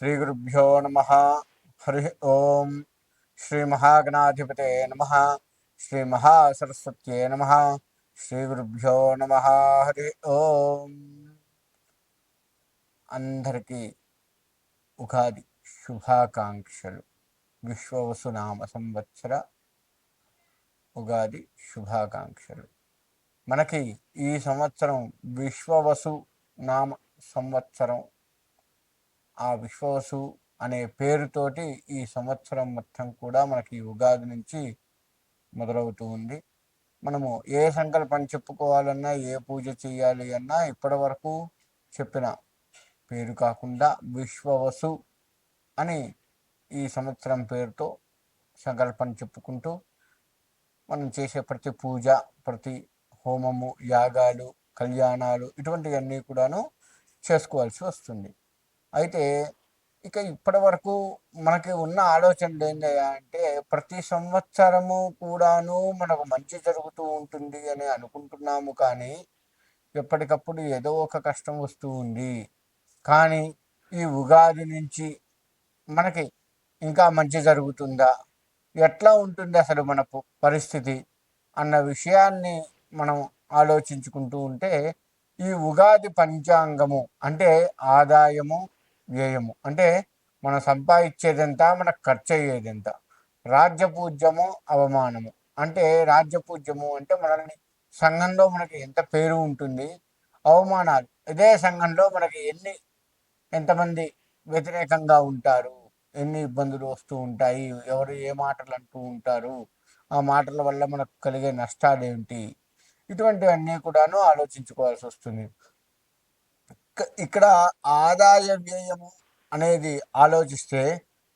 శ్రీగురుభ్యో నమ హరి ఓం శ్రీ మహాగణాధిపతే నమ శ్రీ మహాసరస్వత్యే నమ శ్రీగురుభ్యో నమ హరి ఓం అందరికీ ఉగాది శుభాకాంక్షలు. విశ్వవసునామ సంవత్సర ఉగాది శుభాకాంక్షలు. మనకి ఈ సంవత్సరం విశ్వవసు నామ సంవత్సరం ఆ విశ్వాసు అనే పేరుతోటి ఈ సంవత్సరం మొత్తం కూడా మనకి ఉగాది నుంచి మొదలవుతూ ఉంది. మనము ఏ సంకల్పం చెప్పుకోవాలన్నా ఏ పూజ చేయాలి అన్నా ఇప్పటి వరకు చెప్పిన పేరు కాకుండా విశ్వవసు అని ఈ సంవత్సరం పేరుతో సంకల్పం చెప్పుకుంటూ మనం చేసే ప్రతి పూజ ప్రతి హోమము యాగాలు కళ్యాణాలు ఇటువంటివన్నీ కూడాను చేసుకోవాల్సి వస్తుంది. అయితే ఇక ఇప్పటి వరకు మనకి ఉన్న ఆలోచనలు ఏంటయ్యా అంటే ప్రతి సంవత్సరము కూడాను మనకు మంచి జరుగుతూ ఉంటుంది అని అనుకుంటున్నాము కానీ ఎప్పటికప్పుడు ఏదో ఒక కష్టం వస్తూ ఉంది. కానీ ఈ ఉగాది నుంచి మనకి ఇంకా మంచి జరుగుతుందా? ఎట్లా ఉంటుంది అసలు మన పరిస్థితి? అన్న విషయాన్ని మనం ఆలోచించుకుంటూ ఉంటే ఈ ఉగాది పంచాంగము అంటే ఆదాయము వ్యయము. అంటే మనం సంపాదించేదెంత మనకు ఖర్చు అయ్యేదెంత రాజ్యపూజ్యము అవమానము. అంటే రాజ్యపూజ్యము అంటే మనల్ని సంఘంలో మనకి ఎంత పేరు ఉంటుంది? అవమానాలు. ఇదే సంఘంలో మనకి ఎన్ని ఎంతమంది వ్యతిరేకంగా ఉంటారు? ఎన్ని ఇబ్బందులు వస్తూ ఉంటాయి? ఎవరు ఏ మాటలు అంటూ ఉంటారు? ఆ మాటల వల్ల మనకు కలిగే నష్టాలు ఏంటి ఇటువంటివన్నీ కూడాను ఆలోచించుకోవాల్సి వస్తుంది ఇక్కడ ఆదాయ వ్యయము అనేది ఆలోచిస్తే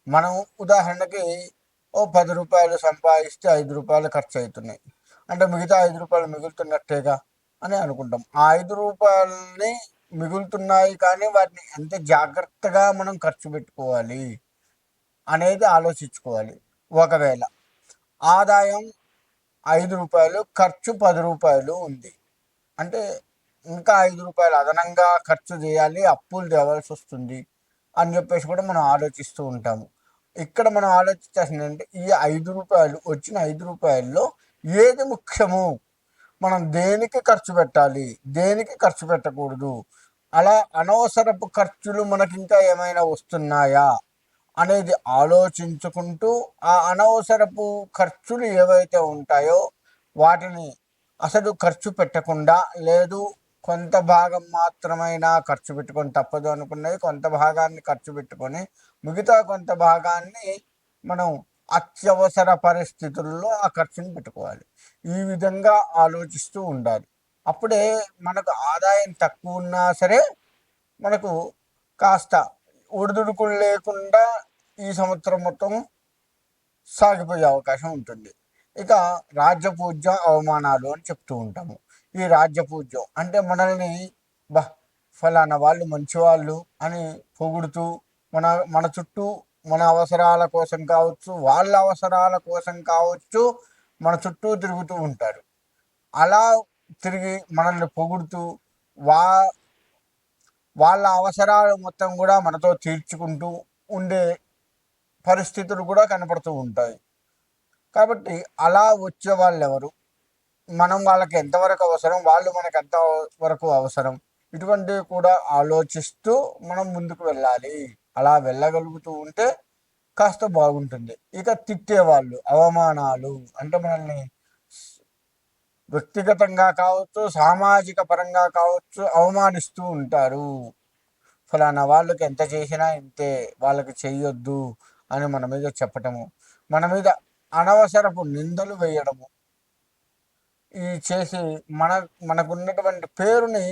మనం ఉదాహరణకి ఓ పది రూపాయలు సంపాదిస్తే ఐదు రూపాయలు ఖర్చు అవుతున్నాయి అంటే మిగతా ఐదు రూపాయలు మిగులుతున్నట్టేగా అని అనుకుంటాం. ఆ ఐదు రూపాయలని మిగులుతున్నాయి కానీ వాటిని ఎంత జాగ్రత్తగా మనం ఖర్చు పెట్టుకోవాలి అనేది ఆలోచించుకోవాలి. ఒకవేళ ఆదాయం ఐదు రూపాయలు ఖర్చు పది రూపాయలు ఉంది. అంటే ఇంకా ఐదు రూపాయలు అదనంగా ఖర్చు చేయాలి అప్పులు తేవాల్సి వస్తుంది అని చెప్పేసి కూడా మనం ఆలోచిస్తూ ఉంటాము. ఇక్కడ మనం ఆలోచించాల్సింది అంటే ఈ ఐదు రూపాయలు వచ్చిన ఐదు రూపాయల్లో ఏది ముఖ్యము? మనం దేనికి ఖర్చు పెట్టాలి? దేనికి ఖర్చు పెట్టకూడదు? అలా అనవసరపు ఖర్చులు మనకి ఇంకా ఏమైనా వస్తున్నాయా అనేది ఆలోచించుకుంటూ ఆ అనవసరపు ఖర్చులు ఏవైతే ఉంటాయో వాటిని అసలు ఖర్చు పెట్టకుండా లేదు కొంత భాగం మాత్రమైనా ఖర్చు పెట్టుకొని తప్పదు అనుకున్నవి కొంత భాగాన్ని ఖర్చు పెట్టుకొని మిగతా కొంత భాగాన్ని మనం అత్యవసర పరిస్థితుల్లో ఆ ఖర్చుని పెట్టుకోవాలి. ఈ విధంగా ఆలోచిస్తూ ఉండాలి. అప్పుడే మనకు ఆదాయం తక్కువ ఉన్నా సరే మనకు కాస్త ఒడిదుడుకులు లేకుండా ఈ సంవత్సరం మొత్తం సాగిపోయే అవకాశం ఉంటుంది. ఇక రాజ్యపూజ్యం అవమానాలు అని చెప్తూ ఉంటాము. ఈ రాజ్యపూజ్యం అంటే మనల్ని బా ఫలానా వాళ్ళు మంచివాళ్ళు అని పొగుడుతూ మన మన చుట్టూ మన అవసరాల కోసం కావచ్చు వాళ్ళ అవసరాల కోసం కావచ్చు మన చుట్టూ తిరుగుతూ ఉంటారు. అలా తిరిగి మనల్ని పొగుడుతూ వా వాళ్ళ అవసరాలు మొత్తం కూడా మనతో తీర్చుకుంటూ ఉండే పరిస్థితులు కూడా కనపడుతూ ఉంటాయి. కాబట్టి అలా వచ్చే వాళ్ళు ఎవరు మనం వాళ్ళకి ఎంతవరకు అవసరం వాళ్ళు మనకు ఎంత వరకు అవసరం ఇటువంటివి కూడా ఆలోచిస్తూ మనం ముందుకు వెళ్ళాలి. అలా వెళ్ళగలుగుతూ ఉంటే కాస్త బాగుంటుంది. ఇక తిట్టేవాళ్ళు అవమానాలు అంటే మనల్ని వ్యక్తిగతంగా కావచ్చు సామాజిక పరంగా కావచ్చు అవమానిస్తూ ఉంటారు. ఫలానా వాళ్ళకి ఎంత చేసినా ఇంతే వాళ్ళకి చేయొద్దు అని మన మీద చెప్పటము మన మీద అనవసరపు నిందలు వేయడము ఈ చేసి మన మనకున్నటువంటి పేరుని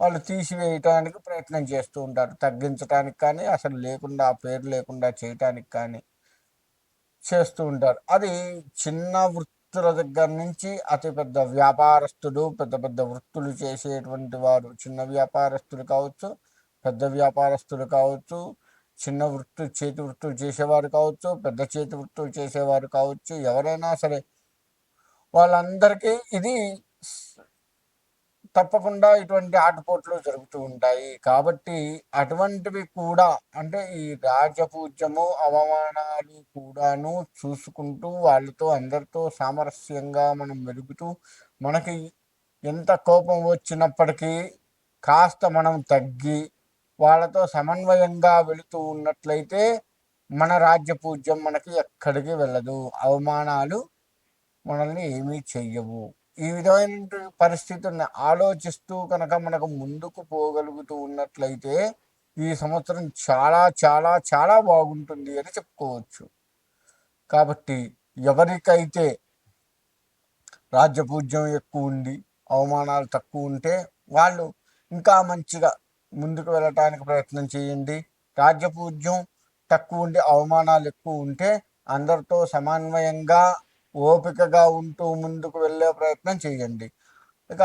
వాళ్ళు తీసివేయటానికి ప్రయత్నం చేస్తూ ఉంటారు. తగ్గించడానికి కానీ అసలు లేకుండా ఆ పేరు లేకుండా చేయటానికి కానీ చేస్తూ ఉంటారు. అది చిన్న వృత్తుల దగ్గర నుంచి అతి పెద్ద వ్యాపారస్తులు పెద్ద పెద్ద వృత్తులు చేసేటువంటి వారు చిన్న వ్యాపారస్తులు కావచ్చు పెద్ద వ్యాపారస్తులు కావచ్చు చిన్న వృత్తి చేతి వృత్తులు చేసేవారు కావచ్చు పెద్ద చేతి వృత్తులు చేసేవారు కావచ్చు ఎవరైనా సరే వాళ్ళందరికీ ఇది తప్పకుండా ఇటువంటి ఆటపోట్లు జరుగుతూ ఉంటాయి. కాబట్టి అటువంటివి కూడా అంటే ఈ రాజపూజ్యము అవమానాలు కూడాను చూసుకుంటూ వాళ్ళతో అందరితో సామరస్యంగా మనం మెరుగుతూ మనకి ఎంత కోపం వచ్చినప్పటికీ కాస్త మనం తగ్గి వాళ్ళతో సమన్వయంగా వెళుతూ ఉన్నట్లయితే మన రాజ్య పూజ్యం మనకి ఎక్కడికి వెళ్ళదు. అవమానాలు మనల్ని ఏమీ చెయ్యవు. ఈ విధమైన పరిస్థితుల్ని ఆలోచిస్తూ కనుక మనకు ముందుకు పోగలుగుతూ ఉన్నట్లయితే ఈ సంవత్సరం చాలా చాలా చాలా బాగుంటుంది అని చెప్పుకోవచ్చు. కాబట్టి ఎవరికైతే రాజ్యపూజ్యం ఎక్కువ ఉండి అవమానాలు తక్కువ ఉంటే వాళ్ళు ఇంకా మంచిగా ముందుకు వెళ్ళటానికి ప్రయత్నం చేయండి. రాజ్యపూజ్యం తక్కువ ఉండి అవమానాలు ఎక్కువ ఉంటే అందరితో సమన్వయంగా ఓపికగా ఉంటూ ముందుకు వెళ్ళే ప్రయత్నం చేయండి. ఇక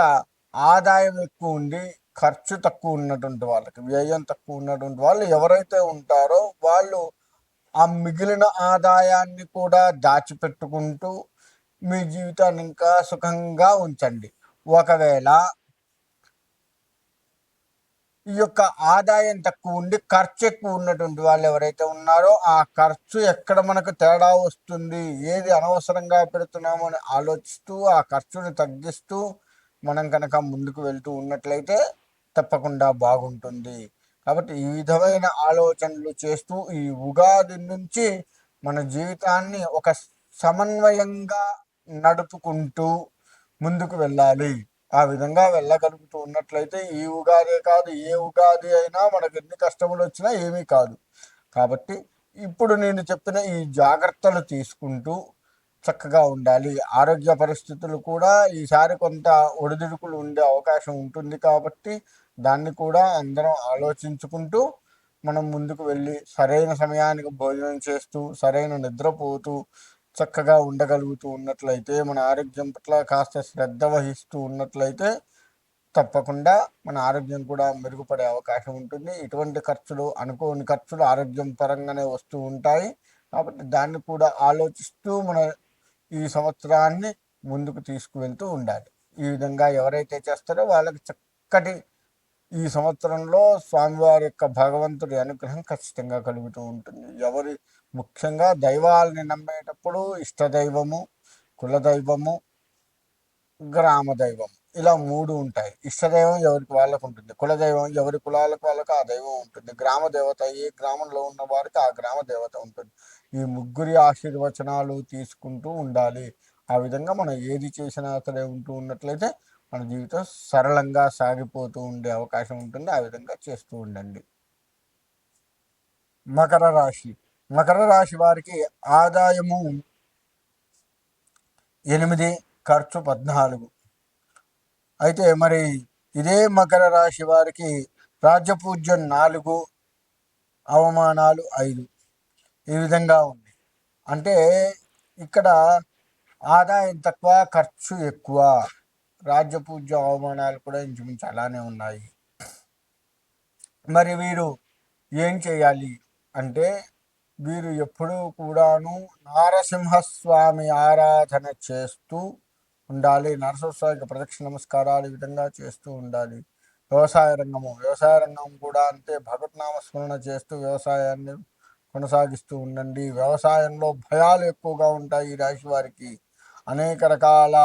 ఆదాయం ఎక్కువ ఉండి ఖర్చు తక్కువ ఉన్నటువంటి వాళ్ళకి వ్యయం తక్కువ ఉన్నటువంటి వాళ్ళు ఎవరైతే ఉంటారో వాళ్ళు ఆ మిగిలిన ఆదాయాన్ని కూడా దాచిపెట్టుకుంటూ మీ జీవితాన్ని ఇంకా సుఖంగా ఉంచండి. ఒకవేళ ఈ యొక్క ఆదాయం తక్కువ ఉండి ఖర్చు ఎక్కువ ఉన్నటువంటి వాళ్ళు ఎవరైతే ఉన్నారో ఆ ఖర్చు ఎక్కడ మనకు తేడా వస్తుంది ఏది అనవసరంగా పెడుతున్నామో అని ఆలోచిస్తూ ఆ ఖర్చుని తగ్గిస్తూ మనం కనుక ముందుకు వెళ్తూ ఉన్నట్లయితే తప్పకుండా బాగుంటుంది. కాబట్టి ఈ విధమైన ఆలోచనలు చేస్తూ ఈ ఉగాది నుంచి మన జీవితాన్ని ఒక సమన్వయంగా నడుపుకుంటూ ముందుకు వెళ్ళాలి. ఆ విధంగా వెళ్ళగలుగుతూ ఉన్నట్లయితే ఈ ఉగాదే కాదు ఏ ఉగాది అయినా మనకు ఎన్ని కష్టములు వచ్చినా ఏమీ కాదు. కాబట్టి ఇప్పుడు నేను చెప్పిన ఈ జాగ్రత్తలు తీసుకుంటూ చక్కగా ఉండాలి. ఆరోగ్య పరిస్థితులు కూడా ఈసారి కొంత ఒడిదుడుకులు ఉండే అవకాశం ఉంటుంది కాబట్టి దాన్ని కూడా అందరం ఆలోచించుకుంటూ మనం ముందుకు వెళ్ళి సరైన సమయానికి భోజనం చేస్తూ సరైన నిద్రపోతూ చక్కగా ఉండగలుగుతూ ఉన్నట్లయితే మన ఆరోగ్యం పట్ల కాస్త శ్రద్ధ వహిస్తూ ఉన్నట్లయితే తప్పకుండా మన ఆరోగ్యం కూడా మెరుగుపడే అవకాశం ఉంటుంది. ఇటువంటి ఖర్చులు అనుకోని ఖర్చులు ఆరోగ్యం పరంగానే వస్తూ ఉంటాయి. కాబట్టి దాన్ని కూడా ఆలోచిస్తూ మన ఈ సంవత్సరాన్ని ముందుకు తీసుకువెళ్తూ ఉండాలి. ఈ విధంగా ఎవరైతే చేస్తారో వాళ్ళకి చక్కటి ఈ సంవత్సరంలో స్వామివారి యొక్క భగవంతుడి అనుగ్రహం ఖచ్చితంగా కలుగుతూ ఉంటుంది. ఎవరి ముఖ్యంగా దైవాలని నమ్మేటప్పుడు ఇష్టదైవము కులదైవము గ్రామ దైవం ఇలా మూడు ఉంటాయి. ఇష్టదైవం ఎవరికి వాళ్ళకు ఉంటుంది. కులదైవం ఎవరి కులాలకు వాళ్ళకు ఆ దైవం ఉంటుంది. గ్రామ దేవత ఏ గ్రామంలో ఉన్న వారికి ఆ గ్రామ దేవత ఉంటుంది. ఈ ముగ్గురి ఆశీర్వచనాలు తీసుకుంటూ ఉండాలి. ఆ విధంగా మనం ఏది చేసినా సరే ఉంటూ ఉన్నట్లయితే మన జీవితం సరళంగా సాగిపోతూ ఉండే అవకాశం ఉంటుంది. ఆ విధంగా చేస్తూ ఉండండి. మకర రాశి. మకర రాశి వారికి ఆదాయము ఎనిమిది ఖర్చు పద్నాలుగు. అయితే మరి ఇదే మకర రాశి వారికి రాజ్యపూజ్యం నాలుగు అవమానాలు ఐదు. ఈ విధంగా ఉంది. అంటే ఇక్కడ ఆదాయం తక్కువ ఖర్చు ఎక్కువ. రాజ్యపూజ్య అవమానాలు కూడా ఇంచుమించు అలానే ఉన్నాయి. మరి వీరు ఏం చేయాలి అంటే వీరు ఎప్పుడూ కూడాను నారసింహస్వామి ఆరాధన చేస్తూ ఉండాలి. నరసింహస్వామికి ప్రదక్షిణ నమస్కారాలు ఈ విధంగా చేస్తూ ఉండాలి. వ్యవసాయ రంగము వ్యవసాయ రంగం కూడా అంతే. భగవత్నామస్మరణ చేస్తూ వ్యవసాయాన్ని కొనసాగిస్తూ ఉండండి. వ్యవసాయంలో భయాలు ఎక్కువగా ఉంటాయి ఈ రాశి వారికి. అనేక రకాల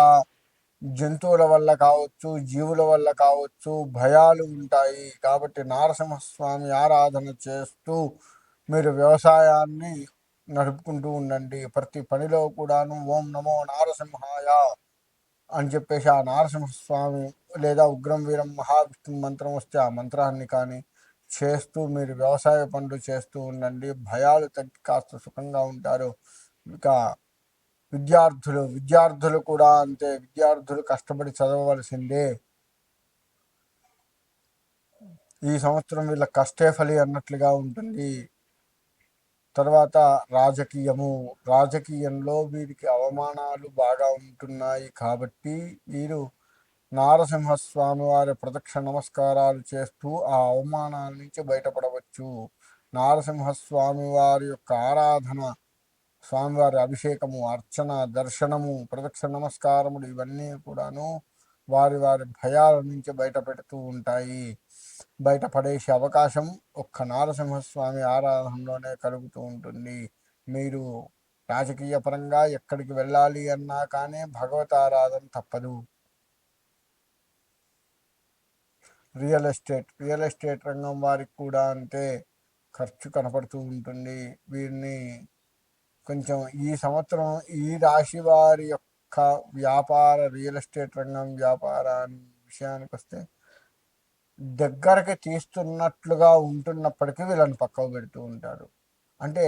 జంతువుల వల్ల కావచ్చు జీవుల వల్ల కావచ్చు భయాలు ఉంటాయి. కాబట్టి నారసింహస్వామి ఆరాధన చేస్తూ మీరు వ్యవసాయాన్ని నడుపుకుంటూ ఉండండి. ప్రతి పనిలో కూడాను ఓం నమో నారసింహాయ అని చెప్పేసి ఆ నారసింహస్వామి లేదా ఉగ్రం వీరం మహావిష్ణు మంత్రం వస్తే ఆ మంత్రాన్ని కానీ చేస్తూ మీరు వ్యవసాయ పనులు చేస్తూ ఉండండి. భయాలు తగ్గి కాస్త సుఖంగా ఉంటారు. ఇక విద్యార్థులు విద్యార్థులు కూడా అంతే. విద్యార్థులు కష్టపడి చదవవలసిందే. ఈ సంవత్సరం వీళ్ళ కష్టే ఫలి అన్నట్లుగా ఉంటుంది. తర్వాత రాజకీయము. రాజకీయంలో వీరికి అవమానాలు బాగా ఉంటున్నాయి కాబట్టి వీరు నారసింహస్వామి వారి ప్రదక్ష నమస్కారాలు చేస్తూ ఆ అవమానాల నుంచి బయటపడవచ్చు. నారసింహస్వామి వారి యొక్క ఆరాధన స్వామివారి అభిషేకము అర్చన దర్శనము ప్రదక్షిణ నమస్కారములు ఇవన్నీ కూడాను వారి వారి భయాల నుంచి బయటపెడుతూ ఉంటాయి. బయటపడేసే అవకాశం ఒక్క నారసింహస్వామి ఆరాధనలోనే కలుగుతూ ఉంటుంది. మీరు రాజకీయ పరంగా ఎక్కడికి వెళ్ళాలి అన్నా కానీ భగవత్ ఆరాధన తప్పదు. రియల్ ఎస్టేట్ రియల్ ఎస్టేట్ రంగం వారికి కూడా అంతే ఖర్చు కనపడుతూ ఉంటుంది. వీరిని కొంచెం ఈ సంవత్సరం ఈ రాశి వారి యొక్క వ్యాపార రియల్ ఎస్టేట్ రంగం వ్యాపారాన్ని విషయానికి వస్తే దగ్గరకి తీస్తున్నట్లుగా ఉంటున్నప్పటికీ వీళ్ళని పక్కకు పెడుతూ ఉంటారు. అంటే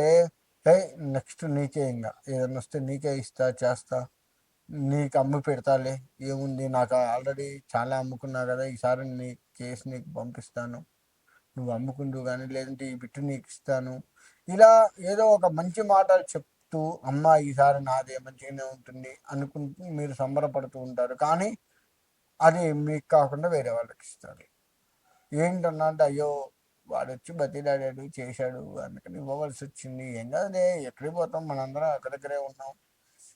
ఏ నెక్స్ట్ నీకే ఇంకా. ఏదైనా వస్తే నీకే ఇస్తా చేస్తా. నీకు అమ్మి పెడతాలే. ఏముంది? నాకు ఆల్రెడీ చాలా అమ్ముకున్నా కదా ఈసారి నీ కేసు నీకు పంపిస్తాను. నువ్వు అమ్ముకుంటూ కానీ లేదంటే ఈ బిట్టు నీకు ఇస్తాను. ఇలా ఏదో ఒక మంచి మాటలు చెప్తూ అమ్మ ఈసారి నాదే మంచిగానే ఉంటుంది అనుకుంటూ మీరు సంబరపడుతూ ఉంటారు. కానీ అది మీకు కాకుండా వేరే వాళ్ళకి ఇస్తారు. ఏంటన్నా అంటే అయ్యో వాడు వచ్చి బతిలాడాడు చేశాడు అందుకని ఇవ్వవలసి వచ్చింది. ఏం కాదులే ఎక్కడికి పోతాం మనందరం అక్కడ దగ్గరే ఉన్నాం.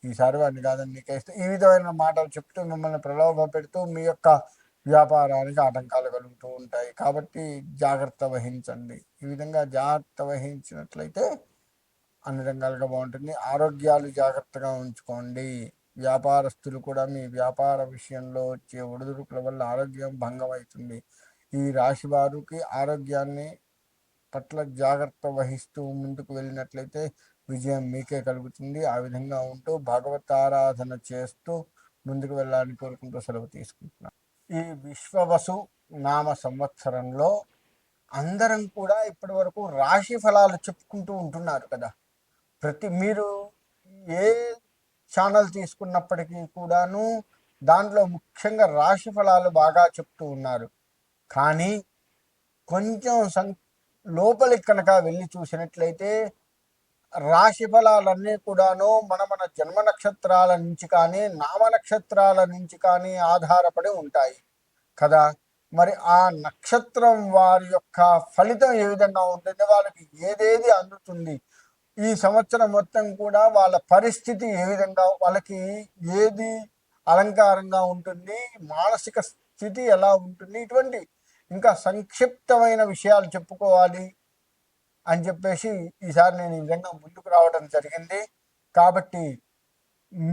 ఈసారి వాడిని కాదని నీకేస్తే ఈ విధమైన మాటలు చెప్తూ మిమ్మల్ని ప్రలోభ పెడుతూ మీ యొక్క వ్యాపారానికి ఆటంకాలు కలుగుతూ ఉంటాయి. కాబట్టి జాగ్రత్త వహించండి. ఈ విధంగా జాగ్రత్త వహించినట్లయితే అన్ని రంగాలుగా బాగుంటుంది. ఆరోగ్యాలు జాగ్రత్తగా ఉంచుకోండి. వ్యాపారస్తులు కూడా మీ వ్యాపార విషయంలో వచ్చే ఒడిదుడుకుల వల్ల ఆరోగ్యం భంగం అవుతుంది ఈ రాశి వారికి ఆరోగ్యాన్ని పట్ల జాగ్రత్త వహిస్తూ ముందుకు వెళ్ళినట్లయితే విజయం మీకే కలుగుతుంది. ఆ విధంగా ఉంటూ భగవత్ ఆరాధన చేస్తూ ముందుకు వెళ్ళాలని కోరుకుంటూ సెలవు తీసుకుంటున్నాను. ఈ విశ్వవసు నామ సంవత్సరంలో అందరం కూడా ఇప్పటి వరకు రాశి ఫలాలు చెప్పుకుంటూ ఉంటున్నారు కదా. ప్రతి మీరు ఏ ఛానల్ తీసుకున్నప్పటికీ కూడాను దాంట్లో ముఖ్యంగా రాశి ఫలాలు బాగా చెప్తూ ఉన్నారు. కానీ కొంచెం సం లోపలికి కనుక వెళ్ళి చూసినట్లయితే రాశి ఫలాలన్నీ కూడాను మన మన జన్మ నక్షత్రాల నుంచి కానీ నామ నక్షత్రాల నుంచి కానీ ఆధారపడి ఉంటాయి. కదా? మరి ఆ నక్షత్రం వారి యొక్క ఫలితం ఏ విధంగా ఉంటుంది? వాళ్ళకి ఏదేది అందుతుంది? ఈ సంవత్సరం మొత్తం కూడా వాళ్ళ పరిస్థితి ఏ విధంగా వాళ్ళకి ఏది అలంకారంగా ఉంటుంది? మానసిక స్థితి ఎలా ఉంటుంది? ఇటువంటి ఇంకా సంక్షిప్తమైన విషయాలు చెప్పుకోవాలి. అని చెప్పేసి ఈసారి నేను ఈ విధంగా ముందుకు రావడం జరిగింది. కాబట్టి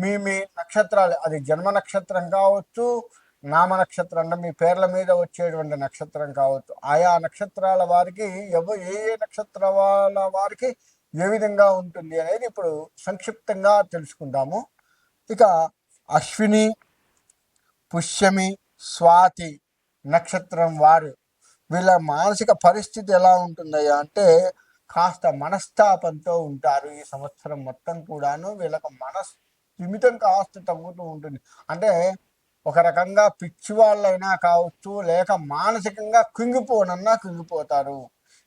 మీ మీ నక్షత్రాలు అది జన్మ నక్షత్రం కావచ్చు నామ నక్షత్రం అంటే మీ పేర్ల మీద వచ్చేటువంటి నక్షత్రం కావచ్చు. ఆయా నక్షత్రాల వారికి ఎవ ఏ ఏ నక్షత్రాల వారికి ఏ విధంగా ఉంటుంది అనేది ఇప్పుడు సంక్షిప్తంగా తెలుసుకుందాము. ఇక అశ్విని పుష్యమి స్వాతి నక్షత్రం వారు వీళ్ళ మానసిక పరిస్థితి ఎలా ఉంటుందయ్యా అంటే కాస్త మనస్తాపంతో ఉంటారు ఈ సంవత్సరం మొత్తం కూడాను. వీళ్ళకు మనస్ స్థిమితం కాస్త తగ్గుతూ ఉంటుంది. అంటే ఒక రకంగా పిచ్చి వాళ్ళైనా కావచ్చు లేక మానసికంగా కుంగిపోనన్నా కుంగిపోతారు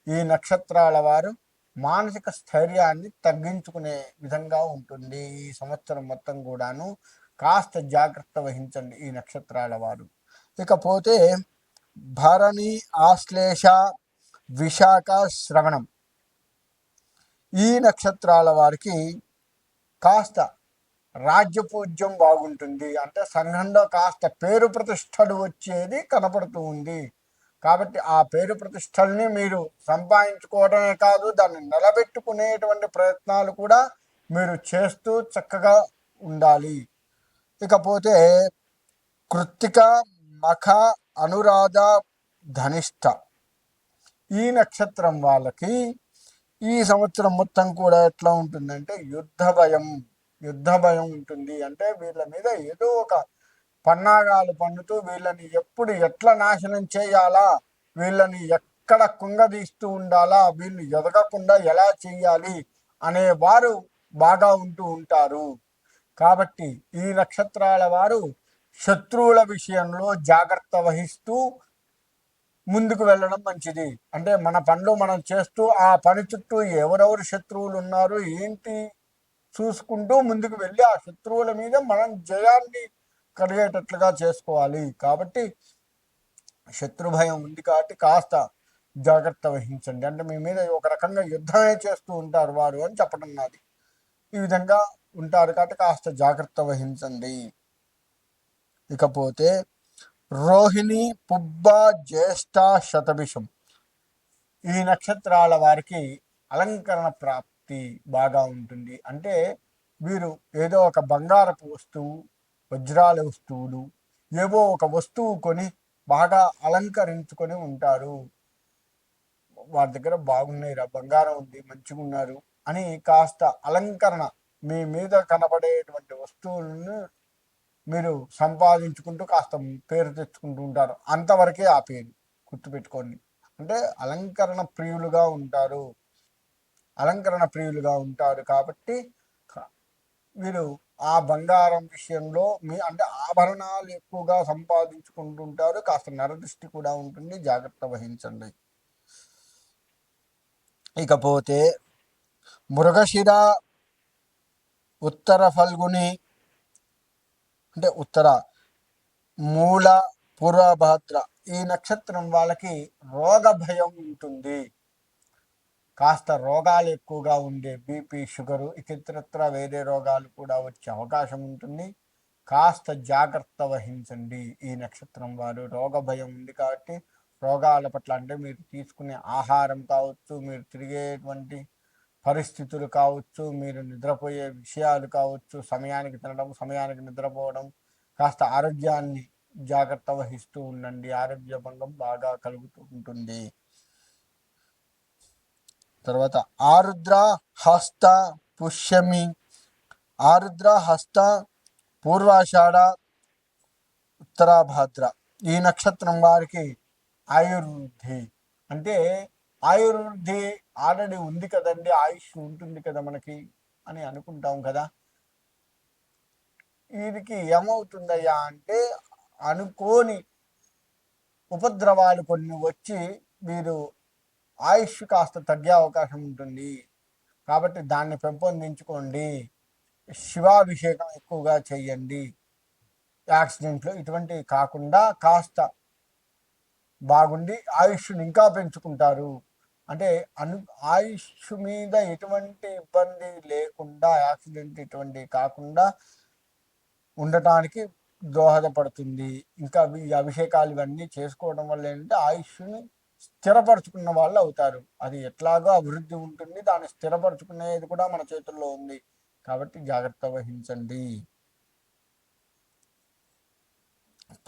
ఈ నక్షత్రాల వారు. మానసిక స్థైర్యాన్ని తగ్గించుకునే విధంగా ఉంటుంది ఈ సంవత్సరం మొత్తం కూడాను. కాస్త జాగ్రత్త వహించండి ఈ నక్షత్రాల వారు. ఇకపోతే భరణి ఆశ్లేష విశాఖ శ్రవణం. ఈ నక్షత్రాల వారికి కాస్త రాజ్యపూజ్యం బాగుంటుంది. అంటే సంఘంలో కాస్త పేరు ప్రతిష్టలు వచ్చేది కనపడుతూ ఉంది. కాబట్టి ఆ పేరు ప్రతిష్టల్ని మీరు సంపాదించుకోవడమే కాదు దాన్ని నిలబెట్టుకునేటువంటి ప్రయత్నాలు కూడా మీరు చేస్తూ చక్కగా ఉండాలి. ఇకపోతే కృత్తిక మఖ అనురాధ ధనిష్ట. ఈ నక్షత్రం వాళ్ళకి ఈ సంవత్సరం మొత్తం కూడా ఎట్లా ఉంటుందంటే యుద్ధ భయం యుద్ధ భయం ఉంటుంది. అంటే వీళ్ళ మీద ఏదో ఒక పన్నాగాలు పన్నుతూ వీళ్ళని ఎప్పుడు ఎట్లా నాశనం చేయాలా వీళ్ళని ఎక్కడ కుంగదీస్తూ ఉండాలా వీళ్ళు ఎదగకుండా ఎలా చేయాలి అనే వారు బాగా ఉంటూ ఉంటారు. కాబట్టి ఈ నక్షత్రాల వారు శత్రువుల విషయంలో జాగ్రత్త వహిస్తూ ముందుకు వెళ్ళడం మంచిది. అంటే మన పనులు మనం చేస్తూ ఆ పని చుట్టూ ఎవరెవరు శత్రువులు ఉన్నారు ఏంటి చూసుకుంటూ ముందుకు వెళ్ళి ఆ శత్రువుల మీద మనం జయాన్ని కలిగేటట్లుగా చేసుకోవాలి. కాబట్టి శత్రు భయం ఉంది కాబట్టి కాస్త జాగ్రత్త వహించండి. అంటే మీ మీద ఒక రకంగా యుద్ధమే చేస్తూ ఉంటారు వారు అని చెప్పడం నాది. ఈ విధంగా ఉంటారు కాబట్టి కాస్త జాగ్రత్త వహించండి. ఇకపోతే రోహిణి పుబ్బ జ్యేష్ఠ శతభిషం. ఈ నక్షత్రాల వారికి అలంకరణ ప్రాప్తి బాగా ఉంటుంది. అంటే వీరు ఏదో ఒక బంగారపు వస్తువు వజ్రాల వస్తువులు ఏవో ఒక వస్తువు కొని బాగా అలంకరించుకొని ఉంటారు. వారి దగ్గర బాగున్నాయి రా బంగారం ఉంది మంచిగా ఉన్నారు అని కాస్త అలంకరణ మీ మీద కనబడేటువంటి వస్తువులను మీరు సంపాదించుకుంటూ కాస్త పేరు తెచ్చుకుంటూ ఉంటారు. అంతవరకే ఆ పేరు గుర్తుపెట్టుకోండి. అంటే అలంకరణ ప్రియులుగా ఉంటారు. అలంకరణ ప్రియులుగా ఉంటారు కాబట్టి మీరు ఆ బంగారం విషయంలో మీ అంటే ఆభరణాలు ఎక్కువగా సంపాదించుకుంటుంటారు కాస్త నరదృష్టి కూడా ఉంటుంది. జాగ్రత్త వహించండి. ఇకపోతే మృగశిర ఉత్తర ఫల్గుని అంటే ఉత్తర మూల పూర్వభద్ర ఈ నక్షత్రం వాళ్ళకి రోగ భయం ఉంటుంది. కాస్త రోగాలు ఎక్కువగా ఉండే బీపీ షుగరు ఇతరత్ర వేరే రోగాలు కూడా వచ్చే అవకాశం ఉంటుంది. కాస్త జాగ్రత్త వహించండి ఈ నక్షత్రం వారు. రోగ భయం ఉంది కాబట్టి రోగాల పట్ల అంటే మీరు తీసుకునే ఆహారం కావచ్చు మీరు తిరిగేటువంటి పరిస్థితులు కావచ్చు మీరు నిద్రపోయే విషయాలు కావచ్చు సమయానికి తినడం సమయానికి నిద్రపోవడం కాస్త ఆరోగ్యాన్ని జాగ్రత్త వహిస్తూ ఉండండి. ఆరోగ్య భంగం బాగా కలుగుతూ ఉంటుంది. తర్వాత ఆరుద్ర హస్త పుష్యమి. ఆరుద్ర హస్త పూర్వాషాఢ ఉత్తరాభాద్ర. ఈ నక్షత్రం వారికి ఆయుర్వృద్ధి. అంటే ఆయుర్వృద్ధి ఆల్రెడీ ఉంది కదండి ఆయుష్ ఉంటుంది కదా మనకి అని అనుకుంటాం కదా. వీరికి ఏమవుతుందయ్యా అంటే అనుకోని ఉపద్రవాలు కొన్ని వచ్చి మీరు ఆయుష్ కాస్త తగ్గే అవకాశం ఉంటుంది. కాబట్టి దాన్ని పెంపొందించుకోండి. శివాభిషేకం ఎక్కువగా చేయండి. యాక్సిడెంట్లు ఇటువంటివి కాకుండా కాస్త బాగుండి ఆయుష్ని ఇంకా పెంచుకుంటారు. అంటే అను ఆయుష్ మీద ఎటువంటి ఇబ్బంది లేకుండా యాక్సిడెంట్ ఇటువంటి కాకుండా ఉండటానికి దోహదపడుతుంది. ఇంకా ఈ అభిషేకాలు ఇవన్నీ చేసుకోవడం వల్ల ఏంటంటే ఆయుష్ని స్థిరపరచుకున్న వాళ్ళు అవుతారు. అది ఎట్లాగో అభివృద్ధి ఉంటుంది. దాన్ని స్థిరపరచుకునేది కూడా మన చేతుల్లో ఉంది. కాబట్టి జాగ్రత్త వహించండి.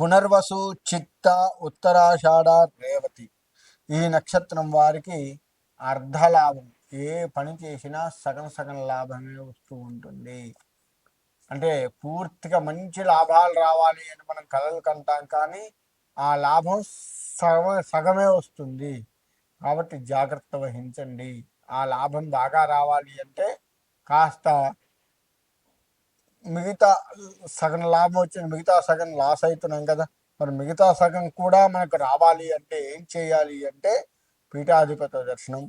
పునర్వసు చిత్త ఉత్తరాషాఢ రేవతి. ఈ నక్షత్రం వారికి అర్ధలాభం. ఏ పని చేసినా సగం సగం లాభమే వస్తూ ఉంటుంది. అంటే పూర్తిగా మంచి లాభాలు రావాలి అని మనం కలలు కంటాం కానీ ఆ లాభం సగమే సగమే వస్తుంది. కాబట్టి జాగ్రత్త వహించండి. ఆ లాభం బాగా రావాలి అంటే కాస్త మిగతా సగం లాభం వచ్చింది మిగతా సగం లాస్ అవుతున్నాం కదా. మరి మిగతా సగం కూడా మనకు రావాలి అంటే ఏం చేయాలి అంటే పీఠాధిపత దర్శనం.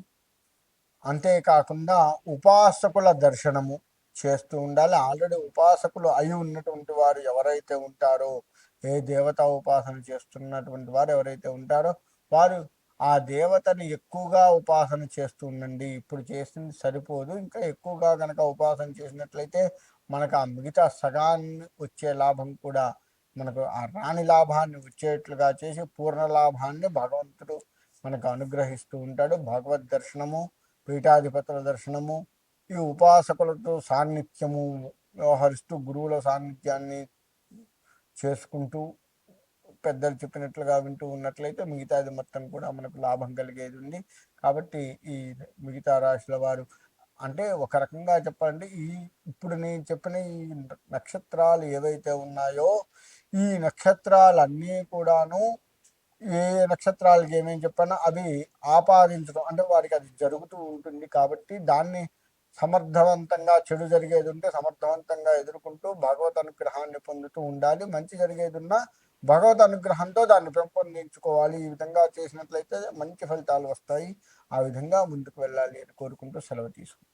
అంతేకాకుండా ఉపాసకుల దర్శనము చేస్తూ ఉండాలి. ఆల్రెడీ ఉపాసకులు అయి ఉన్నటువంటి వారు ఎవరైతే ఉంటారో ఏ దేవత ఉపాసన చేస్తున్నటువంటి వారు ఎవరైతే ఉంటారో వారు ఆ దేవతని ఎక్కువగా ఉపాసన చేస్తూ ఉండండి. ఇప్పుడు చేసింది సరిపోదు. ఇంకా ఎక్కువగా కనుక ఉపాసన చేసినట్లయితే మనకు ఆ మిగతా సగాన్ని వచ్చే లాభం కూడా మనకు ఆ రాణి లాభాన్ని వచ్చేట్లుగా చేసి పూర్ణ లాభాన్ని భగవంతుడు మనకు అనుగ్రహిస్తూ ఉంటాడు. భగవద్ దర్శనము పీఠాధిపతుల దర్శనము ఈ ఉపాసకులతో సాన్నిధ్యము వ్యవహరిస్తూ గురువుల సాన్నిధ్యాన్ని చేసుకుంటూ పెద్దలు చెప్పినట్లుగా వింటూ ఉన్నట్లయితే మిగతాది మొత్తం కూడా మనకు లాభం కలిగేది ఉంది. కాబట్టి ఈ మిగతా రాశుల వారు అంటే ఒక రకంగా చెప్పండి ఈ ఇప్పుడు నేను చెప్పిన ఈ నక్షత్రాలు ఏవైతే ఉన్నాయో ఈ నక్షత్రాలన్నీ కూడాను ఏ నక్షత్రాలకి ఏమేమి చెప్పానో అవి ఆపాదించడం అంటే వారికి అది జరుగుతూ ఉంటుంది కాబట్టి దాన్ని సమర్థవంతంగా చెడు జరిగేది ఉంటే సమర్థవంతంగా ఎదుర్కొంటూ భగవత్ అనుగ్రహాన్ని పొందుతూ ఉండాలి. మంచి జరిగేది ఉన్నా భగవత్ అనుగ్రహంతో దాన్ని పెంపొందించుకోవాలి. ఈ విధంగా చేసినట్లయితే మంచి ఫలితాలు వస్తాయి. ఆ విధంగా ముందుకు వెళ్ళాలి అని కోరుకుంటూ సెలవు తీసుకుంటాం